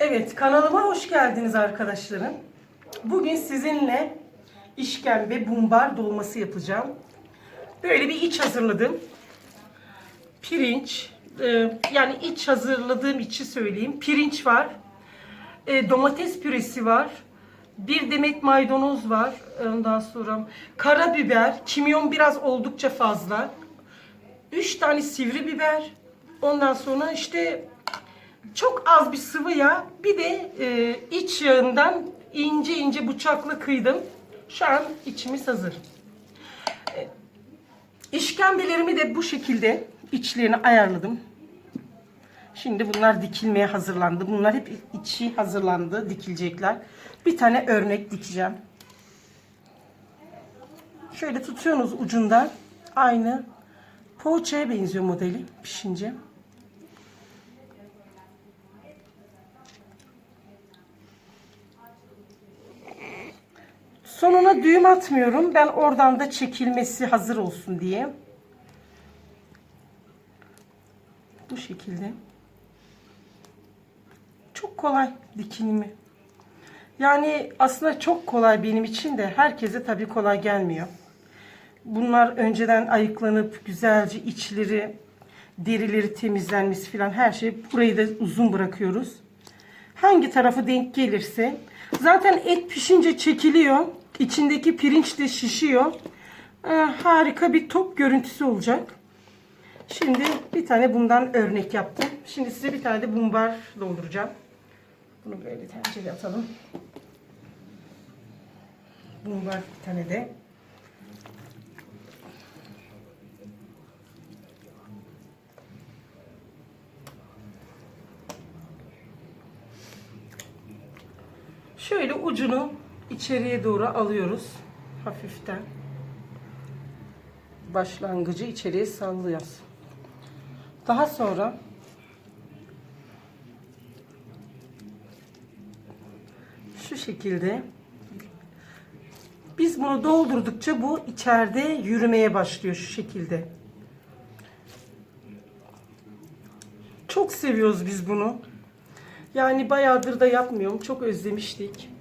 Evet, kanalıma hoş geldiniz arkadaşlarım. Bugün sizinle işkembe bumbar dolması yapacağım. Böyle bir iç hazırladım. Pirinç, e, yani iç hazırladığım içi söyleyeyim. Pirinç var, e, domates püresi var, bir demet maydanoz var. Ondan sonra karabiber, kimyon biraz oldukça fazla. 3 tane sivri biber. Ondan sonra işte çok az bir sıvı yağ, bir de e, iç yağından ince ince bıçakla kıydım. Şu an içimiz hazır. E, işkembelerimi de bu şekilde içlerini ayarladım. Şimdi bunlar dikilmeye hazırlandı. Bunlar hep içi hazırlandı, dikilecekler. Bir tane örnek dikeceğim. Şöyle tutuyorsunuz ucundan. Aynı poğaçaya benziyor modeli pişince. Sonuna düğüm atmıyorum. Ben oradan da çekilmesi hazır olsun diye. Bu şekilde. Çok kolay dikilimi. Yani aslında çok kolay benim için de herkese tabii kolay gelmiyor. Bunlar önceden ayıklanıp güzelce içleri, derileri temizlenmesi falan her şey. Burayı da uzun bırakıyoruz. Hangi tarafı denk gelirse. Zaten et pişince çekiliyor. İçindeki pirinç de şişiyor. Ee, harika bir top görüntüsü olacak. Şimdi bir tane bundan örnek yaptım. Şimdi size bir tane de bumbar dolduracağım. Bunu böyle tencereye atalım. Bumbar bir tane de. Şöyle ucunu içeriye doğru alıyoruz. Hafiften. Başlangıcı içeriye sallıyoruz. Daha sonra şu şekilde biz bunu doldurdukça bu içeride yürümeye başlıyor şu şekilde. Çok seviyoruz biz bunu. Yani bayağıdır da yapmıyorum. Çok özlemiştik.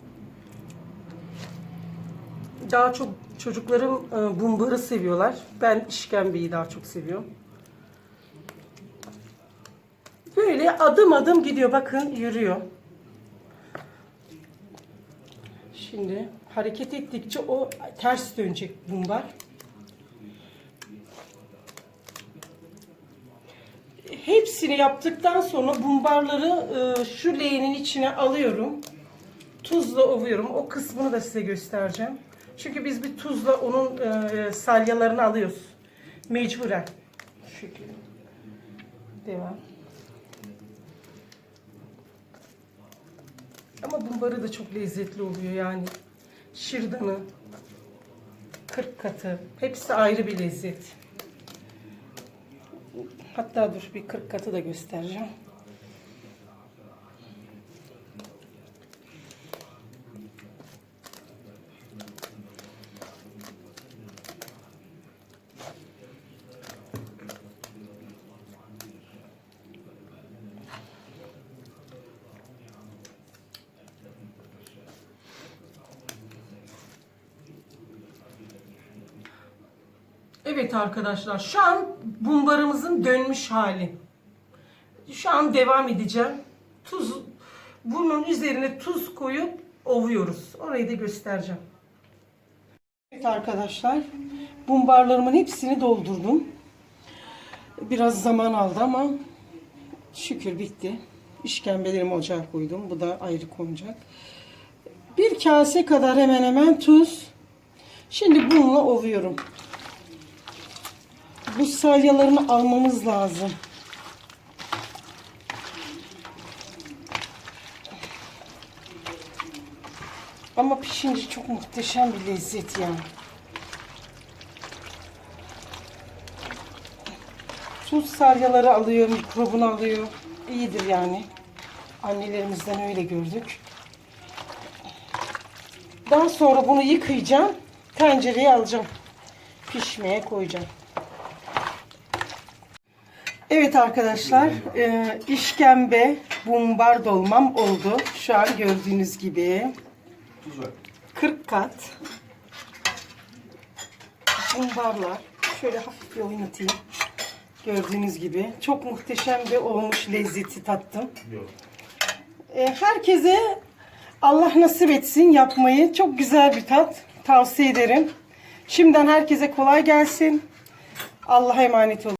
Daha çok çocuklarım e, bumbarı seviyorlar. Ben işkembeyi daha çok seviyorum. Böyle adım adım gidiyor. Bakın yürüyor. Şimdi hareket ettikçe o ters dönecek bumbar. Hepsini yaptıktan sonra bumbarları e, şu leğenin içine alıyorum. Tuzla ovuyorum. O kısmını da size göstereceğim. Çünkü biz bir tuzla onun e, salyalarını alıyoruz. Mecburen. Şu şekilde. Devam. Ama bumbarı da çok lezzetli oluyor yani. Şırdanı, kırk katı. Hepsi ayrı bir lezzet. Hatta dur bir 40 katı da göstereceğim. Evet arkadaşlar şu an bumbarımızın dönmüş hali. Şu an devam edeceğim. Tuz bunun üzerine tuz koyup ovuyoruz. Orayı da göstereceğim. Evet arkadaşlar bumbarlarımın hepsini doldurdum. Biraz zaman aldı ama şükür bitti. İşkembelerimi ocağa koydum. Bu da ayrı konacak. Bir kase kadar hemen hemen tuz. Şimdi bununla ovuyorum bu salyalarını almamız lazım. Ama pişince çok muhteşem bir lezzet yani. Tuz salyaları alıyor, mikrobunu alıyor. İyidir yani. Annelerimizden öyle gördük. Daha sonra bunu yıkayacağım. Tencereye alacağım. Pişmeye koyacağım. Evet arkadaşlar, e, işkembe bumbar dolmam oldu. Şu an gördüğünüz gibi. 40 kat. Bumbarlar. Şöyle hafif bir oynatayım. Gördüğünüz gibi. Çok muhteşem bir olmuş lezzeti tattım. E, herkese Allah nasip etsin yapmayı. Çok güzel bir tat. Tavsiye ederim. Şimdiden herkese kolay gelsin. Allah'a emanet olun.